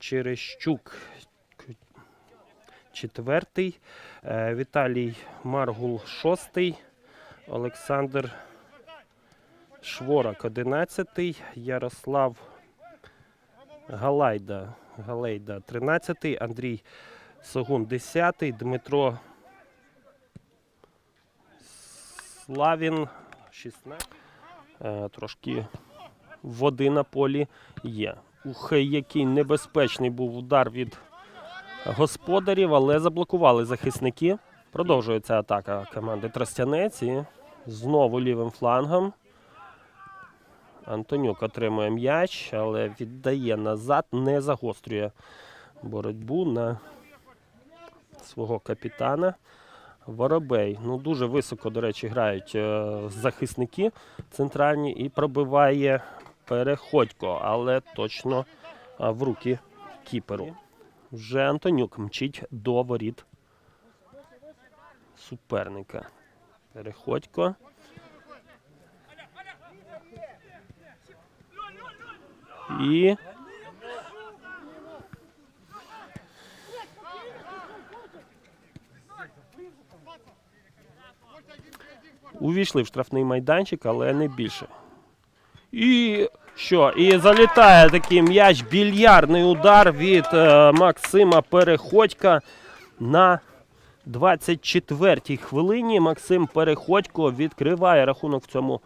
Кочерещук. К- Четвертий. Е, Віталій Маргул шостий. Олександр Шворак одинадцятий. Ярослав Галайда. Галейда 13, Андрій Согун 10, Дмитро Славін 16. Е, трошки води на полі є. Ух, який небезпечний був удар від господарів, але заблокували захисники. Продовжується атака команди Тростянець і знову лівим флангом. Антонюк отримує м'яч, але віддає назад, не загострює боротьбу на свого капітана. Воробей. Ну, дуже високо, до речі, грають е, захисники центральні і пробиває переходько, але точно в руки кіперу. Вже Антонюк мчить до воріт суперника. Переходько. І увійшли в штрафний майданчик, але не більше. І що? І залітає такий м'яч, більярдний удар від е, Максима Переходька на 24-й хвилині. Максим Переходько відкриває рахунок в цьому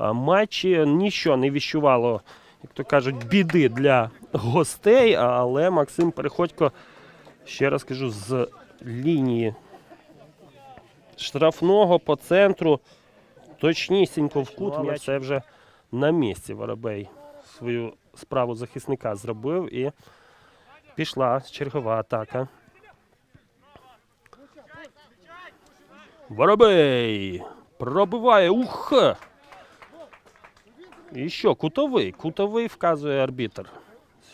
е, матчі. Ніщо не віщувало, як то кажуть, біди для гостей, але Максим Переходько, ще раз кажу, з лінії штрафного по центру. Точнісінько в кут. М'яч це вже на місці. Воробей свою справу захисника зробив і пішла чергова атака. Воробей пробиває. Ух! І що, кутовий? Кутовий вказує арбітр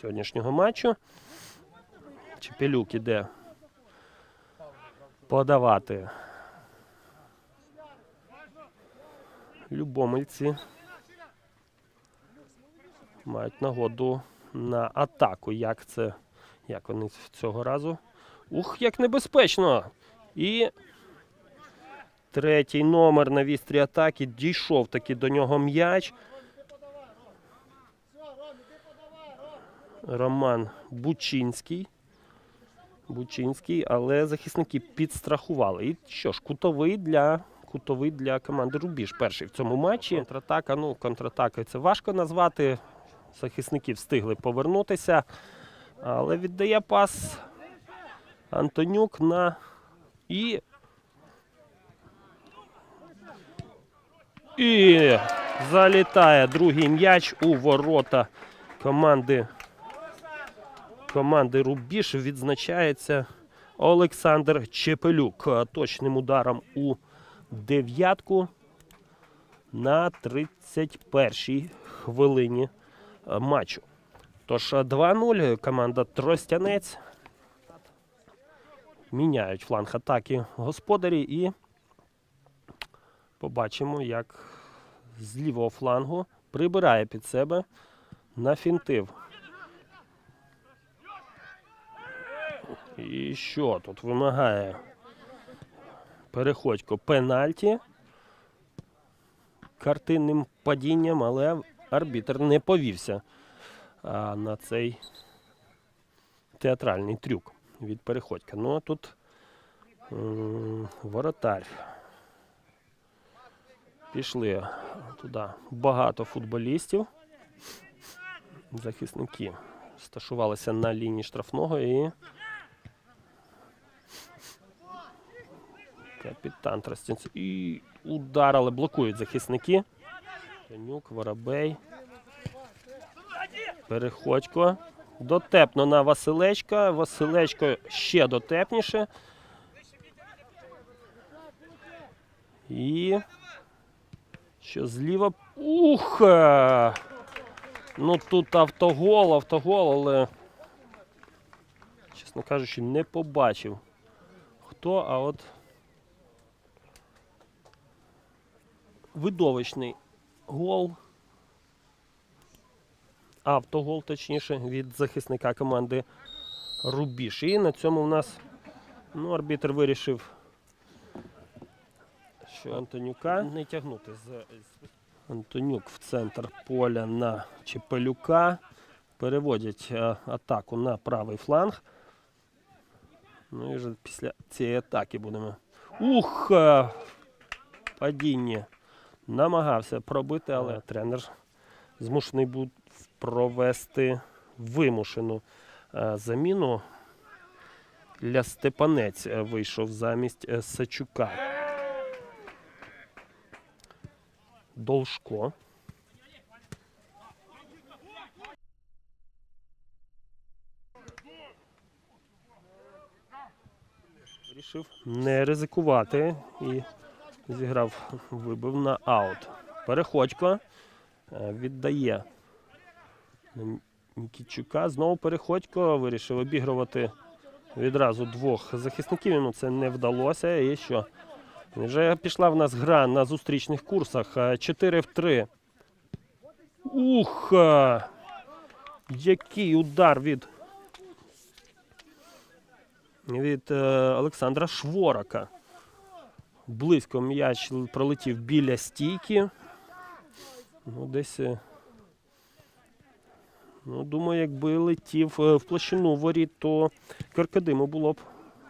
сьогоднішнього матчу. Чепелюк іде подавати Любомельці мають нагоду на атаку. Як це? Як вони цього разу? Ух, як небезпечно! І третій номер на вістрі атаки. Дійшов таки до нього м'яч. Роман Бучинський. Бучинський, але захисники підстрахували. І що ж, кутовий для кутовий для команди Рубіж. Перший в цьому матчі. Контратака, ну, контратака це важко назвати. Захисники встигли повернутися. Але віддає пас Антонюк на і. І залітає другий м'яч у ворота команди. Команди Рубіж відзначається Олександр Чепелюк точним ударом у дев'ятку на 31-й хвилині матчу. Тож е, 2-0 команда Тростянець. Міняють фланг атаки господарі і побачимо, як з лівого флангу прибирає під себе на фінтив. І що тут вимагає переходько пенальті картинним падінням, але арбітр не повівся на цей театральний трюк від переходька. Ну а тут воротар. Пішли туди багато футболістів. Захисники сташувалися на лінії штрафного і Капітан Тростянців. І удар, але блокують захисники. Тонюк, Воробей. Переходько. Дотепно на Василечка. Василечко ще дотепніше. І. Що зліва. Ух! Ну тут автогол, автогол, але. Чесно кажучи, не побачив. Хто, а от. видовищний гол. автогол, точніше, від захисника команди Рубіж. І на цьому в нас ну, арбітр вирішив, що Антонюка не тягнути з, з Антонюк в центр поля на Чепелюка. Переводять е, атаку на правий фланг. Ну і вже після цієї атаки будемо. Ух! е, Падіння. Намагався пробити, але тренер змушений був провести вимушену е, заміну. Для Степанець е, вийшов замість е, Сачука. Должко. Вирішив не ризикувати і зіграв, вибив на аут. Переходько е, віддає Нікітчука. Знову Переходько вирішив обігрувати відразу двох захисників. Йому це не вдалося. І що? Вже пішла в нас гра на зустрічних курсах. е, 4 в 3. Ух! е, Який удар від, від е, Олександра Шворака. Близько м'яч пролетів біля стійки. Ну, десь. е, Ну, думаю, якби летів е, в площину воріт, то Каркадиму було б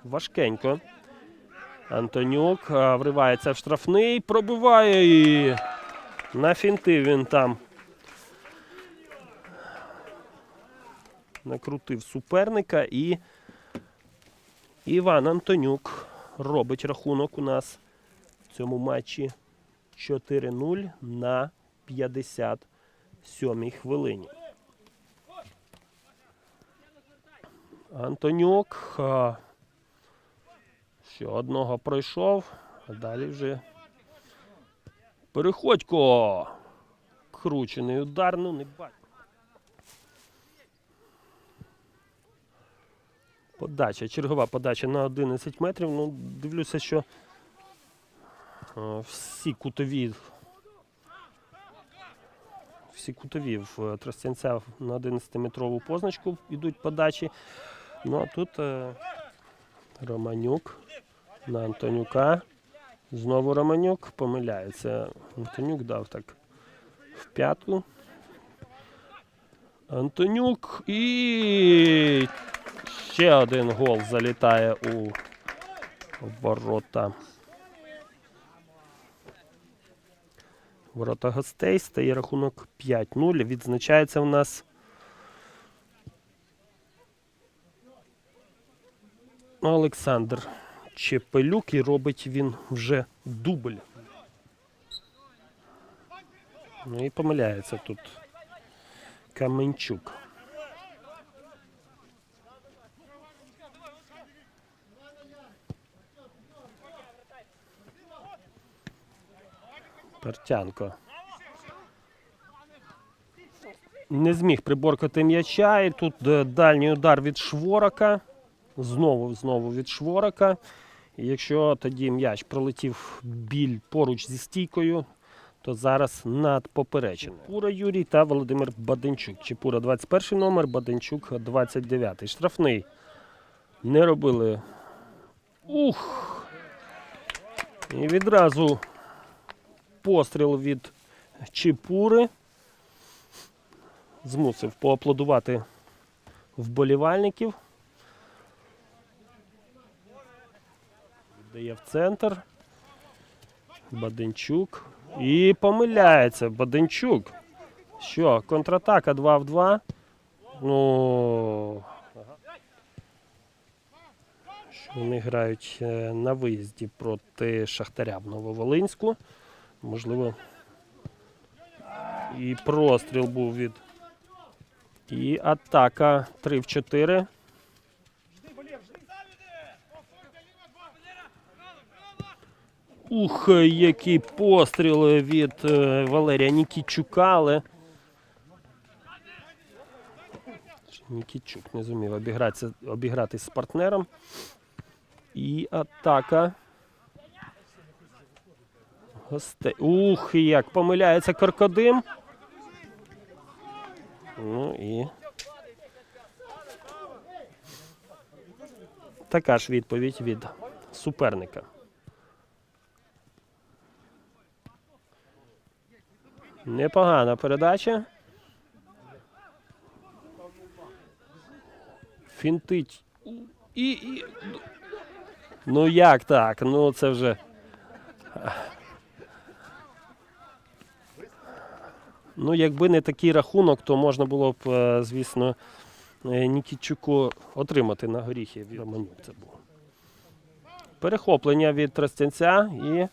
важкенько. Антонюк вривається в штрафний, пробиває і на фінти він там. Накрутив суперника і Іван Антонюк робить рахунок у нас цьому матчі 4-0 на 57-й хвилині. Антонюк ще одного пройшов, а далі вже Переходько. Кручений удар, ну не бать. Подача, чергова подача на 11 метрів. Ну, дивлюся, що всі кутові. Всі кутові в е, Тростянця на 11-метрову позначку йдуть подачі. Ну а тут е, Романюк на Антонюка. Знову Романюк помиляється. Антонюк дав так в п'ятку. Антонюк і ще один гол залітає у ворота. Ворота гостей стає рахунок 5-0. Відзначається в нас Олександр Чепелюк і робить він вже дубль. Ну і помиляється тут Каменчук. Пертянко. Не зміг приборкати м'яча, і тут е, дальній удар від Шворака. Знову знову від Шворака. І якщо тоді м'яч пролетів біль поруч зі стійкою, то зараз над поперечиною. Чепура Юрій та Володимир Баденчук. Чепура 21 номер, Баденчук 29. Штрафний. Не робили. Ух! І відразу постріл від Чепури. Змусив поаплодувати вболівальників. Віддає в центр. Баденчук. І помиляється Баденчук. Що, контратака 2 в 2. Ну. Що вони грають е, на виїзді проти Шахтаря в Нововолинську. Можливо. І простріл був від. І атака 3 в 4. Ух, який постріл від е, Валерія Нікітчука, але. Нікітчук не зумів обігратися, обігратись з партнером. І атака. Гостей. Ух, як помиляється Каркадим. Ну і. Така ж відповідь від суперника. Непогана передача. Фінтить. І, і... Ну як так? Ну це вже. Ну, якби не такий рахунок, то можна було б, е, звісно, е, Нікітчуку отримати на горіхи. Романюк це було. Перехоплення від Тростянця і.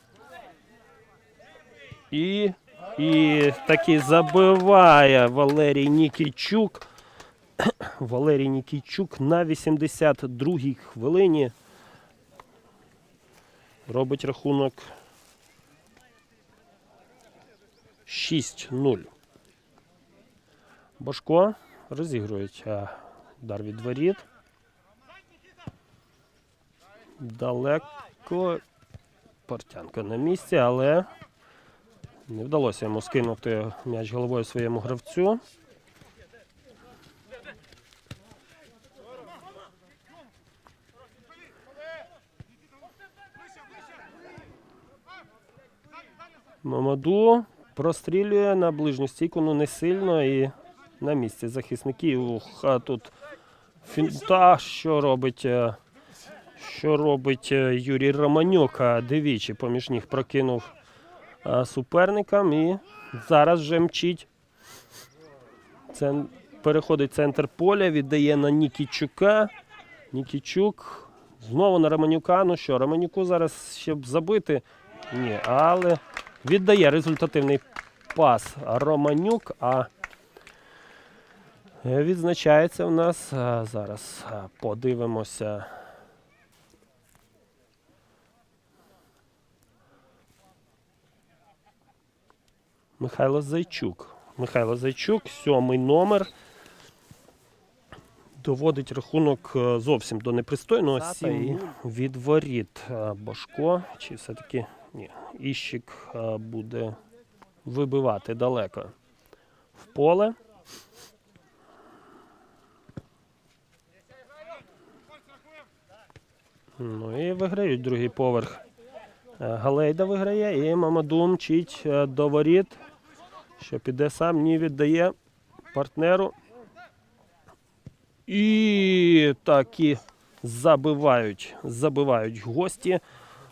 І. І таки забиває Валерій Нікійчук. Валерій Нікійчук на 82-й хвилині. Робить рахунок 6-0. Башко розігрують а, удар від воріт. Далеко. Портянка на місці, але не вдалося йому скинути м'яч головою своєму гравцю. Мамаду прострілює на ближню стійку, ну не сильно і на місці захисників. А тут фінта, що робить, е, що робить е, Юрій Романюк, двічі поміж ніг прокинув е, суперникам і зараз вже мчить. Це переходить центр поля, віддає на Нікічука. Нікічук знову на Романюка. Ну що, Романюку зараз щоб забити. Ні, але віддає результативний пас Романюк, а відзначається у нас зараз. Подивимося. Михайло Зайчук. Михайло Зайчук, сьомий номер. Доводить рахунок е, зовсім до непристойного. Сім від воріт е, Башко. Чи все-таки ні, Іщик е, буде вибивати далеко в поле. Ну і виграють другий поверх. Е, Галейда виграє і Мамаду мчить е, до воріт, що піде сам, ні віддає партнеру. І такі забивають, забивають гості.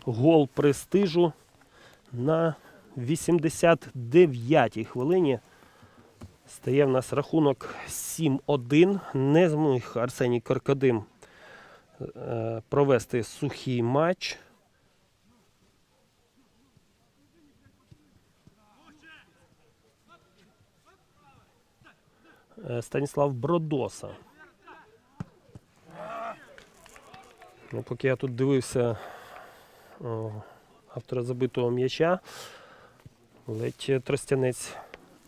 Гол престижу на 89-й хвилині. Стає в нас рахунок 7-1. Не зміг Арсеній Каркадим провести сухий матч. Е, Станіслав Бродоса. Ну, поки я тут дивився о, автора забитого м'яча, ледь Тростянець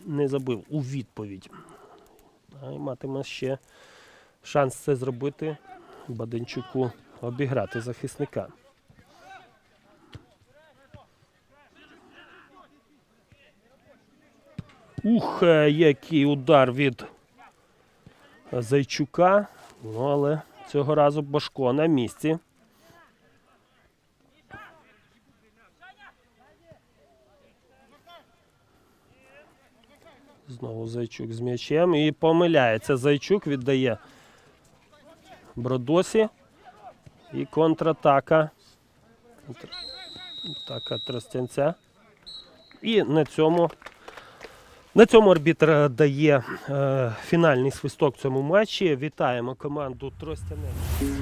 не забив у відповідь. А й матиме ще шанс це зробити Баденчуку обіграти захисника. Ух, е, який удар від Зайчука. Ну, але цього разу Башко на місці. Знову Зайчук з м'ячем і помиляється. Зайчук віддає Бродосі. І контратака. Контратака Тростянця. І на цьому, на цьому арбітр дає е, фінальний свисток в цьому матчі. Вітаємо команду Тростянець.